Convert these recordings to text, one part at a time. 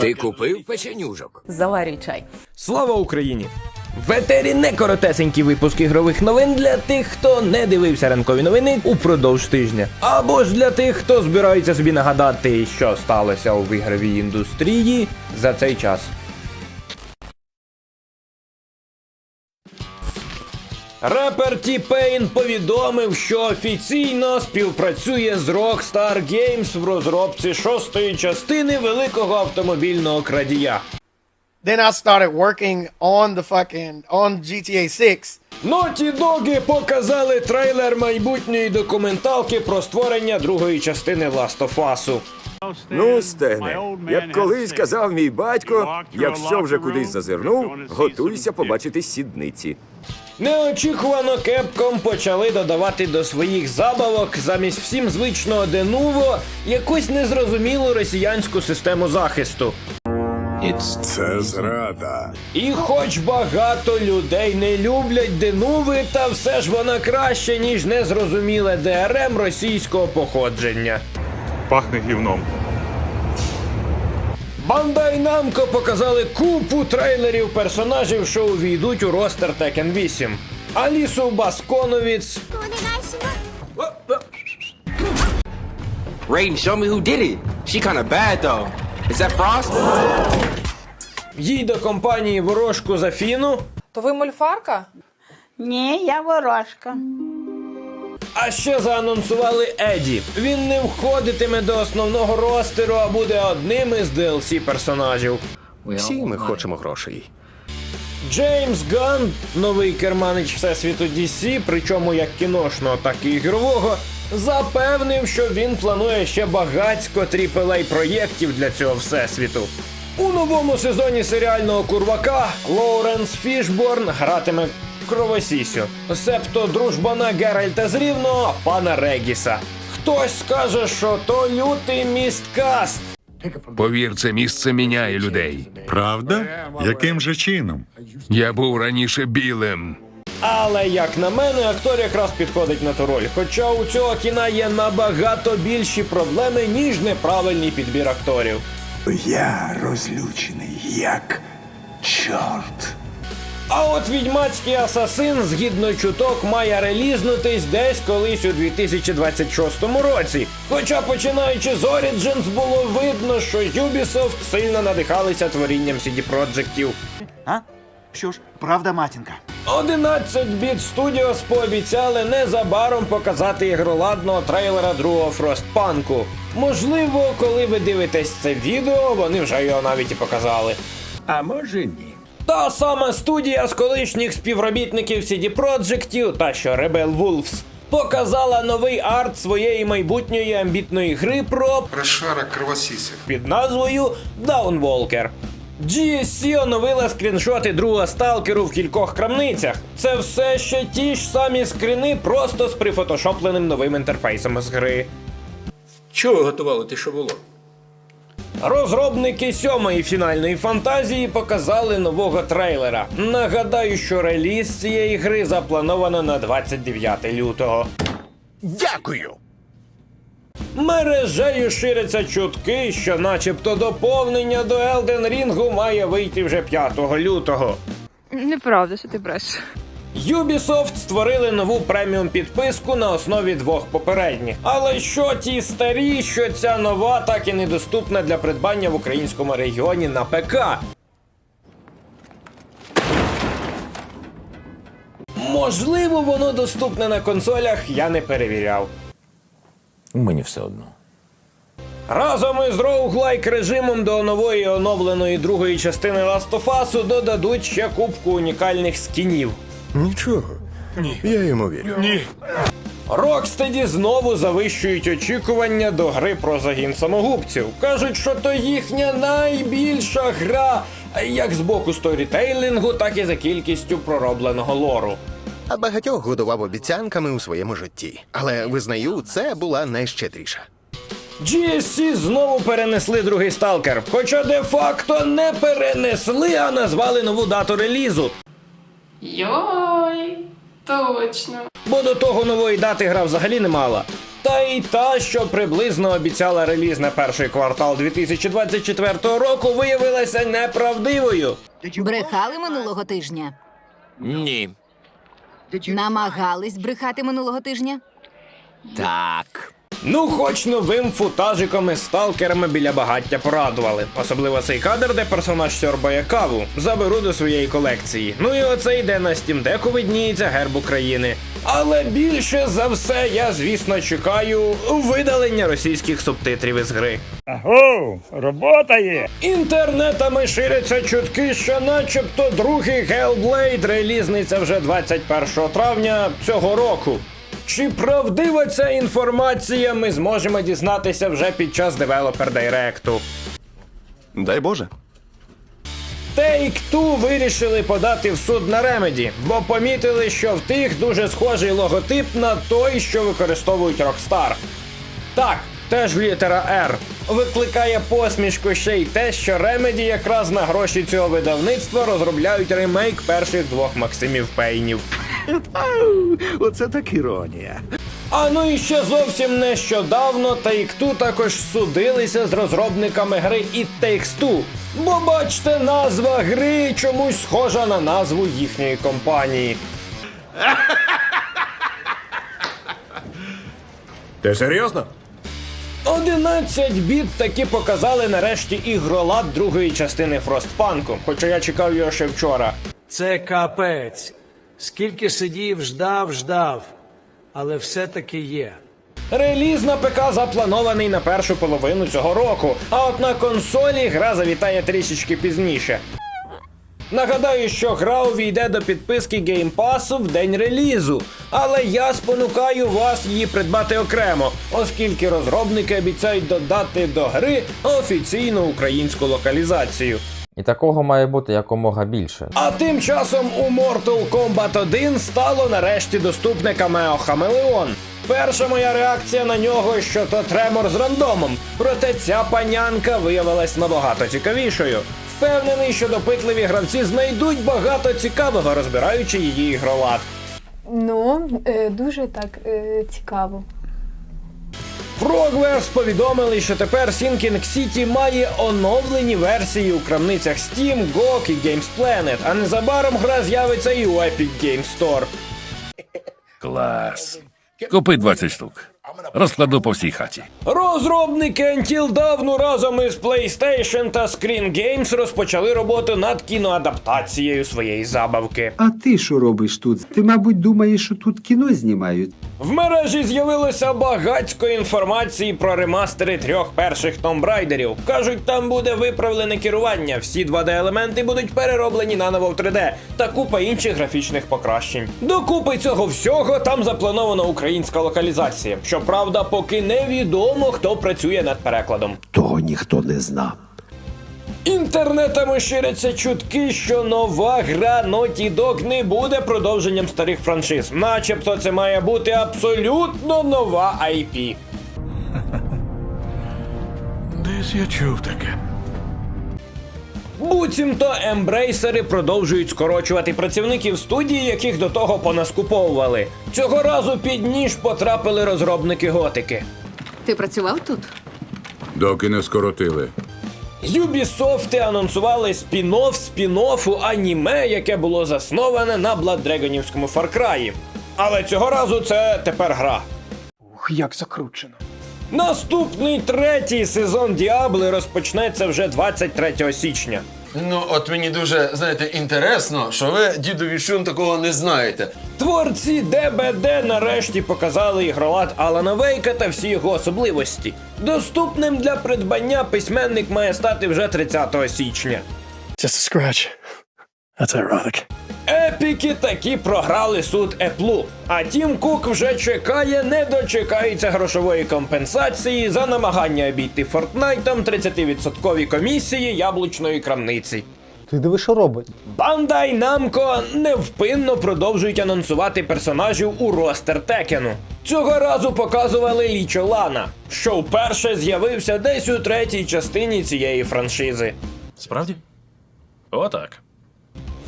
Ти купив печенюжок? Заварюй чай. Слава Україні! В етері не коротесенький випуск ігрових новин для тих, хто не дивився ранкові новини упродовж тижня. Або ж для тих, хто збирається собі нагадати, що сталося у ігровій індустрії за цей час. Репер T-Pain повідомив, що офіційно співпрацює з Rockstar Games в розробці шостої частини великого автомобільного крадія. Then I started working on the fucking on GTA 6. Ноті Доги показали трейлер майбутньої документалки про створення другої частини Last of Us. Ну, Стене, як колись казав мій батько, якщо вже кудись зазирнув, готуйся побачити сідниці. Неочікувано Capcom почали додавати до своїх забавок замість всім звичного Denuvo якусь незрозумілу росіянську систему захисту. Це зрада. І хоч багато людей не люблять Денуви, та все ж вона краще, ніж незрозуміле ДРМ російського походження. Пахне гівном. Бандай Намко показали купу трейлерів персонажів, що увійдуть у ростер Tekken 8. Алісу Басконовіц, Raiden, show me who did it. She kind of bad though. Is that Frost? їй до компанії Ворожку Зафіну, То ви мольфарка? Ні, я ворожка. А ще заанонсували Еді. Він не входитиме до основного ростеру, а буде одним із DLC персонажів. Всі ми хочемо грошей. Джеймс Ганн, новий керманич Всесвіту DC, причому як кіношного, так і ігрового, запевнив, що він планує ще багацько AAA проєктів для цього всесвіту. У новому сезоні серіального курвака Лоуренс Фішборн гратиме кровосісю, себто дружбана Геральта з Рівного, пана Регіса. Хтось скаже, що то лютий місткаст. Повір, це місце міняє людей. Правда? Яким же чином? Я був раніше білим. Але як на мене, актор якраз підходить на ту роль. Хоча у цього кіна є набагато більші проблеми, ніж неправильний підбір акторів. Я розлючений, як чорт. А от відьмацький асасин, згідно чуток, має релізнутись десь колись у 2026 році. Хоча починаючи з Origins було видно, що Ubisoft сильно надихалися творінням CD Projektів. А? Що ж, правда, матінка? 11 біт Studios пообіцяли незабаром показати ігроладного трейлера другого Фростпанку. Можливо, коли ви дивитесь це відео, вони вже його навіть і показали. А може ні. Та сама студія з колишніх співробітників CD Projektів, та що Rebel Wolves, показала новий арт своєї майбутньої амбітної гри про Розшарок кровосісів. під назвою Downwalker. GSC оновила скріншоти другого сталкеру в кількох крамницях. Це все ще ті ж самі скріни, просто з прифотошопленим новим інтерфейсом з гри. Чого готували те, що було? Розробники сьомої фінальної фантазії показали нового трейлера. Нагадаю, що реліз цієї гри заплановано на 29 лютого. Дякую! Мережею ширяться чутки, що начебто доповнення до Elden Ring має вийти вже 5 лютого. Неправда, що ти брешеш. Ubisoft створили нову преміум підписку на основі двох попередніх. Але що ті старі, що ця нова так і недоступна для придбання в українському регіоні на ПК. Можливо, воно доступне на консолях, я не перевіряв. Мені все одно. Разом із роуглайк режимом до нової оновленої другої частини Last of Us додадуть ще кубку унікальних скінів. Нічого. Ні. Я йому вірю. Ні. Рокстеді знову завищують очікування до гри про загін самогубців. Кажуть, що то їхня найбільша гра, як з боку сторітейлінгу, так і за кількістю проробленого лору. А багатьох годував обіцянками у своєму житті. Але визнаю, це була найщедріша. GSC знову перенесли другий сталкер, хоча де-факто не перенесли, а назвали нову дату релізу. Йой, точно. Бо до того нової дати гра взагалі не мала. Та й та, що приблизно обіцяла реліз на перший квартал 2024 року, виявилася неправдивою. Брехали минулого тижня. Ні. Намагались брехати минулого тижня. Так. Ну, хоч новим футажиком із сталкерами біля багаття порадували. Особливо цей кадр, де персонаж сьорбає каву. Заберу до своєї колекції. Ну і оцей, де на стімдеку видніється герб України. Але більше за все я, звісно, чекаю видалення російських субтитрів із гри. Аго, робота є. Інтернетами ширяться чутки, що начебто другий Hellblade релізниться вже 21 травня цього року. Чи правдива ця інформація, ми зможемо дізнатися вже під час Developer Direct. Дай Боже. Take-Two вирішили подати в суд на Remedy, бо помітили, що в тих дуже схожий логотип на той, що використовують Rockstar. Так, теж літера R. Викликає посмішку ще й те, що Remedy якраз на гроші цього видавництва розробляють ремейк перших двох Максимів Пейнів. Оце так іронія. А ну і ще зовсім нещодавно Take-Two також судилися з розробниками гри It Takes Two. Бо бачите, назва гри чомусь схожа на назву їхньої компанії. Ти серйозно? 11 біт таки показали нарешті ігролад другої частини Фростпанку, хоча я чекав його ще вчора. Це капець. Скільки сидів, ждав, ждав. Але все-таки є. Реліз на ПК запланований на першу половину цього року, а от на консолі гра завітає трішечки пізніше. Нагадаю, що гра увійде до підписки Pass в день релізу, але я спонукаю вас її придбати окремо, оскільки розробники обіцяють додати до гри офіційну українську локалізацію. І такого має бути якомога більше. А тим часом у Mortal Kombat 1 стало нарешті доступне камео Хамелеон. Перша моя реакція на нього, що то тремор з рандомом. Проте ця панянка виявилась набагато цікавішою. Впевнений, що допитливі гравці знайдуть багато цікавого, розбираючи її ігролад. Ну, дуже так цікаво. Frogwares повідомили, що тепер Sinking City має оновлені версії у крамницях Steam, GOG і Games Planet, а незабаром гра з'явиться і у Epic Games Store. Клас. Купи 20 штук. Розкладу по всій хаті. Розробники Until давно разом із PlayStation та Screen Games розпочали роботу над кіноадаптацією своєї забавки. А ти що робиш тут? Ти, мабуть, думаєш, що тут кіно знімають. В мережі з'явилося багатько інформації про ремастери трьох перших Tomb Raiderів. Кажуть, там буде виправлене керування, всі 2D-елементи будуть перероблені наново в 3D та купа інших графічних покращень. Докупи цього всього там запланована українська локалізація. Щоправда, поки невідомо, хто працює над перекладом. Того ніхто не знав. Інтернетами ширяться чутки, що нова гра Naughty Dog не буде продовженням старих франшиз. Начебто це має бути абсолютно нова IP. Десь я чув таке. Буцімто ембрейсери продовжують скорочувати працівників студії, яких до того понаскуповували. Цього разу під ніж потрапили розробники готики. Ти працював тут? Доки не скоротили. Юбісофти анонсували спін-офф спін-оффу аніме, яке було засноване на Бладдрегонівському Cry. Але цього разу це тепер гра. Ух, як закручено. Наступний третій сезон Діабли розпочнеться вже 23 січня. Ну, от мені дуже, знаєте, інтересно, що ви, діду Віщун, такого не знаєте. Творці ДБД нарешті показали ігролад Алана Вейка та всі його особливості. Доступним для придбання письменник має стати вже 30 січня. Just a scratch. That's ironic. Епіки таки програли суд Еплу. А Тім Кук вже чекає, не дочекається грошової компенсації за намагання обійти Фортнайтом 30% комісії яблучної крамниці. Ти диви, що робить? Бандай Намко невпинно продовжують анонсувати персонажів у ростер Текену. Цього разу показували Лічо Лана, що вперше з'явився десь у третій частині цієї франшизи. Справді? Отак.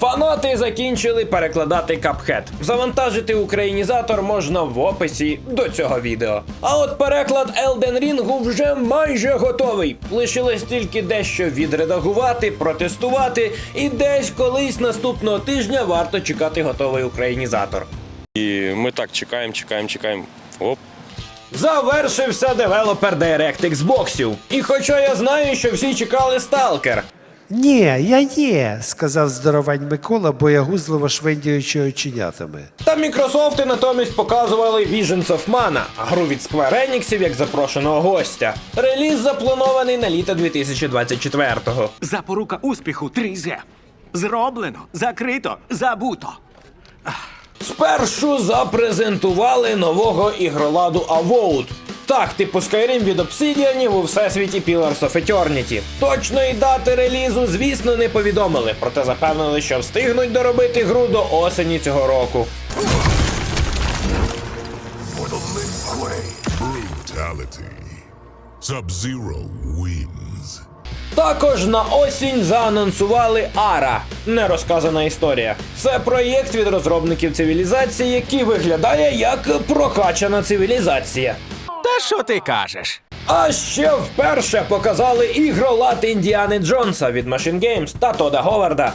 Фанати закінчили перекладати капхет. Завантажити українізатор можна в описі до цього відео. А от переклад Elden Ring вже майже готовий. Лишилось тільки дещо відредагувати, протестувати, і десь колись наступного тижня варто чекати готовий українізатор. І ми так чекаємо, чекаємо, чекаємо. Оп. Завершився девелопер Direct Xboxів. І хоча я знаю, що всі чекали Сталкер. Ні, я є, сказав здоровань Микола, боягузливо швендяючи оченятами. Та Мікрософти натомість показували Visions of Mana, гру від Square Enix як запрошеного гостя. Реліз запланований на літо 2024-го. Запорука успіху 3G. Зроблено, закрито, забуто. Спершу запрезентували нового ігроладу Avowed. Так, типу Skyrim від Obsidian у всесвіті Pillars of Eternity. Точної дати релізу, звісно, не повідомили, проте запевнили, що встигнуть доробити гру до осені цього року. Також на осінь заанонсували Ара. Нерозказана історія. Це проєкт від розробників цивілізації, який виглядає як прокачана цивілізація. Та що ти кажеш? А ще вперше показали ігролад Індіани Джонса від Machine Games та Тода Говарда.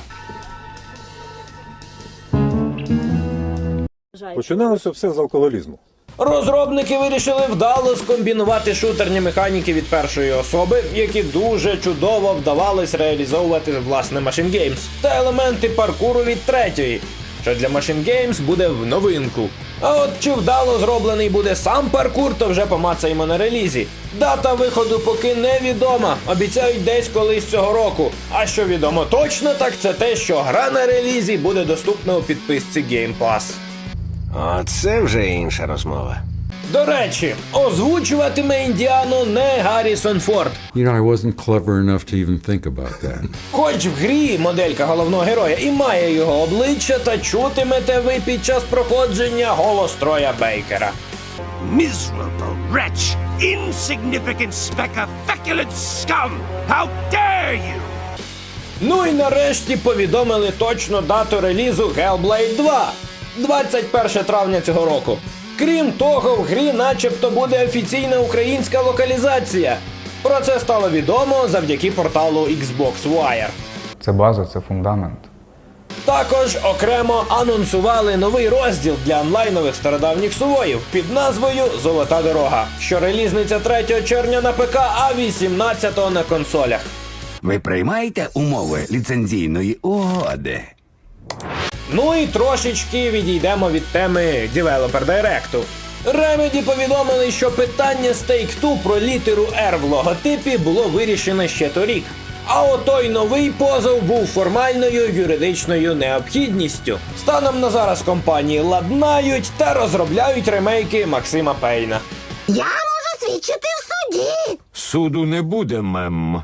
Починалося все з алкоголізму. Розробники вирішили вдало скомбінувати шутерні механіки від першої особи, які дуже чудово вдавалось реалізовувати власне Machine Games, та елементи паркуру від третьої, що для Machine Games буде в новинку. А от чи вдало зроблений буде сам паркур, то вже помацаємо на релізі. Дата виходу поки невідома, обіцяють десь колись цього року. А що відомо точно, так це те, що гра на релізі буде доступна у підписці Game Pass. це вже інша розмова. До речі, озвучуватиме Індіану не Гаррісон Форд. You know, I wasn't clever enough to even think about that. Хоч в грі моделька головного героя і має його обличчя, та чутимете ви під час проходження голос Троя Бейкера. Miserable wretch! Insignificant speck of feculent scum! How dare you! Ну і нарешті повідомили точну дату релізу Hellblade 2 21 травня цього року. Крім того, в грі начебто буде офіційна українська локалізація. Про це стало відомо завдяки порталу Xbox Wire. Це база, це фундамент. Також окремо анонсували новий розділ для онлайнових стародавніх сувоїв під назвою Золота дорога, що релізниться 3 червня на ПК, а 18 на консолях. Ви приймаєте умови ліцензійної угоди? Ну і трошечки відійдемо від теми Developer Direct. Remedy повідомили, що питання з Take-Two про літеру R в логотипі було вирішено ще торік. А отой новий позов був формальною юридичною необхідністю. Станом на зараз компанії ладнають та розробляють ремейки Максима Пейна. Я можу свідчити в суді. Суду не буде, мем.